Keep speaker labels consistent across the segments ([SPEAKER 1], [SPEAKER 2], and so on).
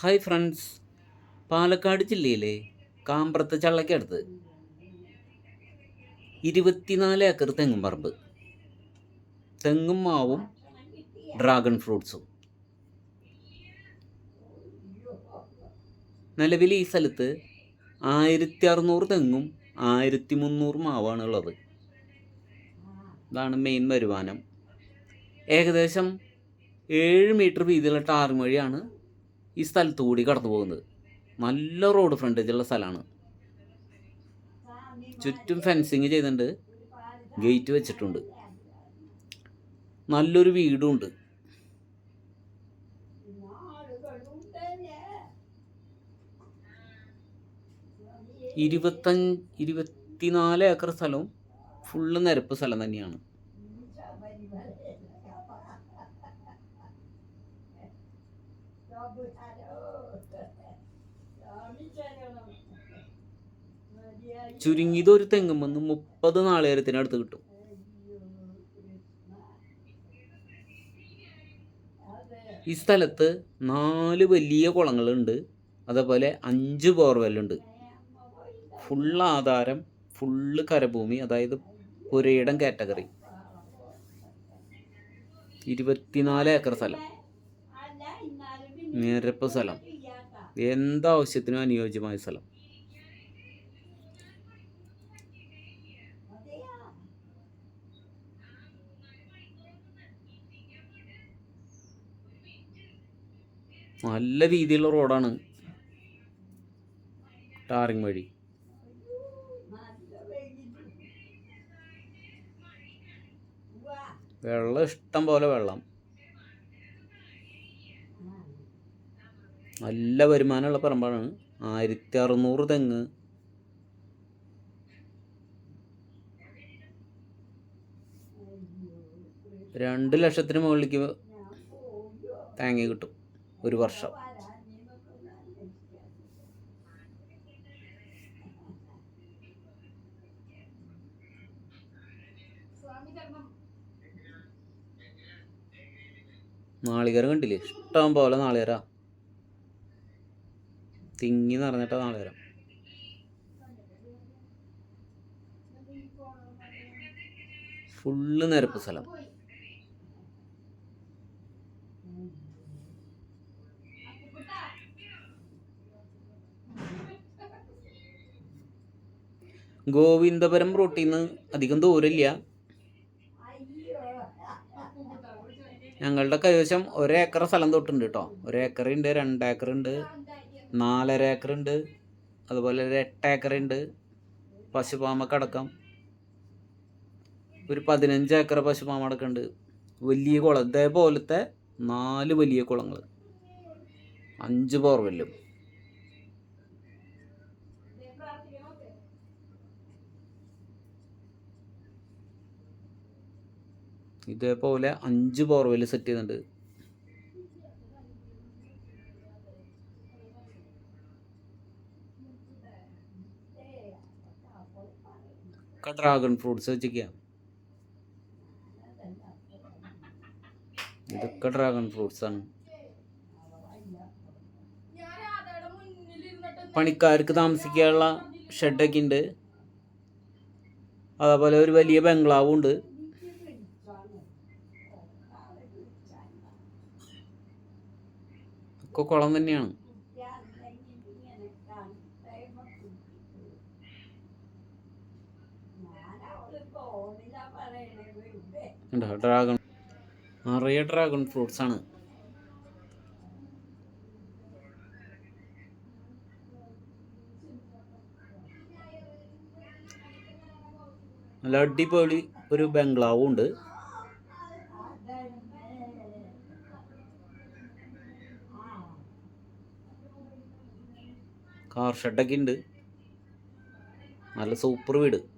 [SPEAKER 1] Hi friends Palakkad ജില്ലയിലെ കാമ്പ്രത്ത് ചള്ളക്കടുത്ത് ഇരുപത്തിനാല് acre തെങ്ങും പറമ്പ്. തെങ്ങും മാവും ഡ്രാഗൺ ഫ്രൂട്ട്സും നിലവിൽ ഈ സ്ഥലത്ത് ആയിരത്തി അറുന്നൂറ് തെങ്ങും ആയിരത്തി മുന്നൂറ് മാവാണ് ഉള്ളത്. ഇതാണ് മെയിൻ വരുമാനം. ഏകദേശം ഏഴ് മീറ്റർ വീതിയുള്ള ടാർ വഴിയാണ് ഈ സ്ഥലത്ത് കൂടി കടന്നു പോകുന്നത്. നല്ല റോഡ് ഫ്രണ്ടേജുള്ള സ്ഥലമാണ് ചുറ്റും ഫെൻസിങ് ചെയ്തിട്ടുണ്ട്. ഗേറ്റ് വെച്ചിട്ടുണ്ട്. നല്ലൊരു വീടുണ്ട് ഇരുപത്തഞ്ച് ഇരുപത്തിനാല് ഏക്കർ സ്ഥലവും ഫുള്ള് നിരപ്പ് സ്ഥലം തന്നെയാണ്. ചുരുങ്ങിയത് ഒരു തെങ്ങും വന്ന് മുപ്പത് നാളേരത്തിനടുത്ത് കിട്ടും. ഈ സ്ഥലത്ത് നാല് വലിയ കുളങ്ങളുണ്ട്. അതേപോലെ അഞ്ച് ബോർവെല്ലുണ്ട്. ഫുൾ ആധാരം ഫുള്ള് കരഭൂമി അതായത് പുരയിടം കാറ്റഗറി. ഇരുപത്തിനാല് ഏക്കർ സ്ഥലം. നിരപ്പ് സ്ഥലം. എന്താവശ്യത്തിനും അനുയോജ്യമായ സ്ഥലം. നല്ല രീതിയിലുള്ള റോഡാണ്. ടാറിങ് വഴി. വെള്ളം ഇഷ്ടം പോലെ വെള്ളം. നല്ല വരുമാനമുള്ള പറമ്പാണ്. ആയിരത്തി അറുന്നൂറ് തെങ്ങ്. രണ്ട് ലക്ഷത്തിന് മുകളിലേക്ക് തേങ്ങ കിട്ടും ഒരു വർഷം. നാളികേരം കണ്ടില്ലേ? ഇഷ്ടം പോലെ നാളികേര. തിങ്ങി നിറഞ്ഞിട്ടാണ് നാളെ വരാം ഫുള്ള് നിരപ്പ് സ്ഥലം. ഗോവിന്ദപുരം റൂട്ടിൽ നിന്ന് അധികം ദൂരമില്ല. ഞങ്ങളുടെ കൈവശം ഒരേക്കർ സ്ഥലം തൊട്ടുണ്ട് കേട്ടോ. ഒരേക്കറുണ്ട് രണ്ടേക്കറുണ്ട്. നാലര ഏക്കറുണ്ട്. അതുപോലെ ഒരു എട്ട് ഏക്കർ ഉണ്ട് പശുപാമക്കടക്കം ഒരു പതിനഞ്ച് ഏക്കർ പശുപാമടക്കുണ്ട് വലിയ കുളം. ഇതേപോലത്തെ നാല് വലിയ കുളങ്ങൾ അഞ്ച് ബോർവെല്ലും ഇതേപോലെ അഞ്ച് ബോർവെൽ സെറ്റ് ചെയ്യുന്നുണ്ട് ഒക്കെ ഡ്രാഗൺ ഫ്രൂട്ട്സ് വെച്ചിരിക്കുക ഇതൊക്കെ ഡ്രാഗൺ ഫ്രൂട്ട്സ് ആണ്. പണിക്കാർക്ക് താമസിക്കാനുള്ള ഷെഡൊക്കെ ഉണ്ട്. അതേപോലെ ഒരു വലിയ ബംഗ്ലാവും ഉണ്ട്. ഒക്കെ കുളം തന്നെയാണ്. ഉണ്ടോ ഡ്രാഗൺ നിറയെ ഡ്രാഗൺ ഫ്രൂട്ട്സ് ആണ്. നല്ല അടിപൊളി ഒരു ബംഗ്ലാവും ഉണ്ട്. കാർ ഷെഡൊക്കെ ഉണ്ട്. നല്ല സൂപ്പർ വീട്.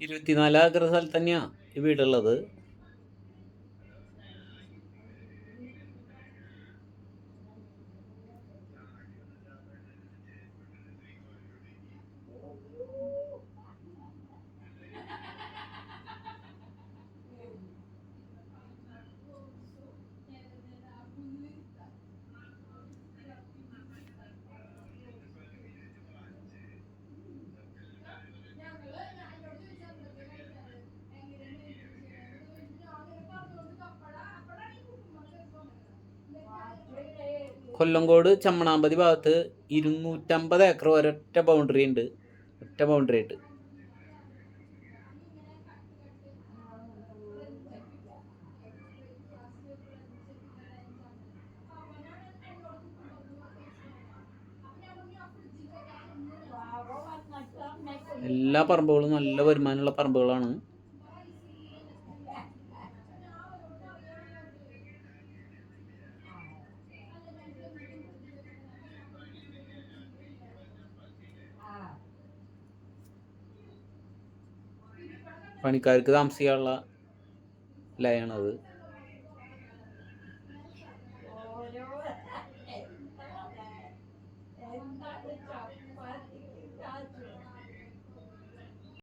[SPEAKER 2] ഇരുപത്തിനാല് ഏക്കർ സ്ഥലത്ത് തന്നെയാ ഈ വീടുള്ളത്. കൊല്ലങ്കോട് ചമ്മണാമ്പതി ഭാഗത്ത് ഇരുന്നൂറ്റമ്പത് ഏക്കർ ഒറ്റ ബൗണ്ടറി ഉണ്ട്. ഒറ്റ ബൗണ്ടറി ആയിട്ട്. എല്ലാ പറമ്പുകളും നല്ല വരുമാനമുള്ള പറമ്പുകളാണ്. പണിക്കാർക്ക് താമസിക്കാനുള്ള ലയാണത്